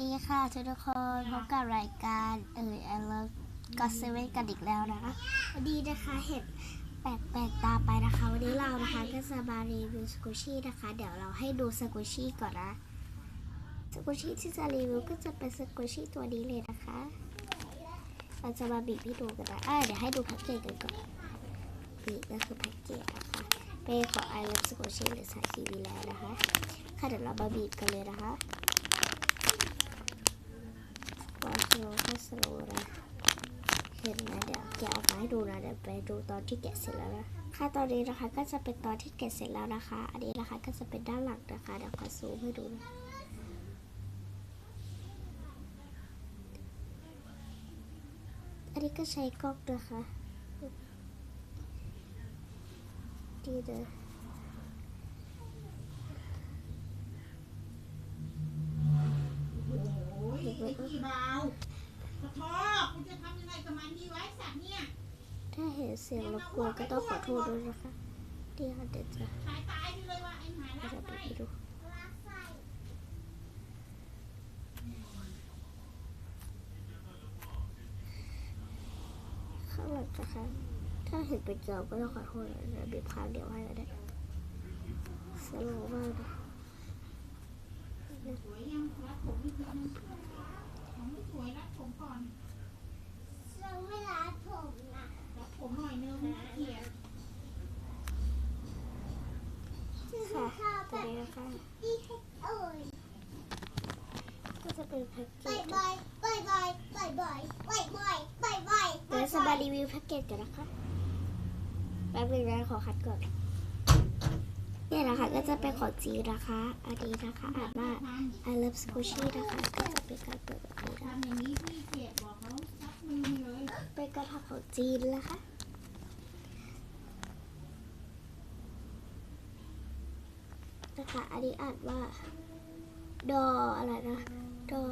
ดีค่ะทุกคนพบกับรายการเออ I love God Seven กันอีกแล้วนะคะวันนี้นะคะเห็นแปลกแปลกตาไปนะคะ วันนี้เรานะคะก็จะมารีวิวสกูชี่นะคะ เดี๋ยวเราให้ดูสกูชี่ก่อนนะสกูชี่ที่จะรีวิวก็จะเป็นสกูชี่ตัวนี้เลยนะคะ เราจะมาบีบให้ดูกันนะอ่าเดี๋ยวให้ดูแพ็กเกจกันก่อนนี่ก็คือแพ็กเกจนะคะเป็นของ I love Squishy หรือสาคีวีแล้วนะคะค่ะเดี๋ยวเรามาบีบกันเลยนะคะ ว่าสโลว์ก็ สโลว์นะเห็นไหมเดี๋ยวแกะออกมาให้ดูนะเดี๋ยวไปดูตอนที่แกะเสร็จแล้วนะค่ะตอนนี้นะคะก็จะเป็นตอนที่แกะเสร็จแล้วนะคะ อันนี้นะคะก็จะเป็นด้านหลังนะคะเดี๋ยวขอซูมให้ดูนะอันนี้ก็ใช้กล้องนะคะดีเลยเห็นไหมไอ้เอ่ยขี้เบา ขอโทษคุณจะทำยังไงกับมันดีไว้สัตว์เนี่ยถ้าเห็นเสียงรบกวนก็ต้องขอโทษด้วยนะคะที่ค่ะเดี๋ยวจะตายตายไปเลยว่ะไอ้หมาเราลากจะไฟไปให้ดูข้างหลังนะคะถ้าเห็นเป็นเกลียวก็ต้องขอโทษนะเดี๋ยวบีบคางเดียวให้ก็ได้สโลว์มากเลย สวยยังรัดผมอีกทีนึงของไม่สวยรัดผมก่อน เราไม่รัดผมนะ รัดผมหน่อยนึงเกลียด ค่ะ ชอบตัวแบบนี้นะคะที่ให้เอ่ยก็จะเป็นแพ็กเกบ่อยจบ่อยบ่อยบ่อยบ่อยบ่อยบ่อยบ่อยบ่อยบ่อยเดี๋ยวจะมารีวิวแพ็กเกจกันนะคะแป๊บนึงนะขอคัดก่อนเนี่ยนะคะก็จะเป็นของจีนนะคะอันนี้นะคะอ่านว่าท I love squishy นะคะก็จะเป็นการเปิดแบบนี้นะเป็นกระทะของจีนนะคะ นะคะ อันนี้อ่านว่า ดออะไรนะ ดอ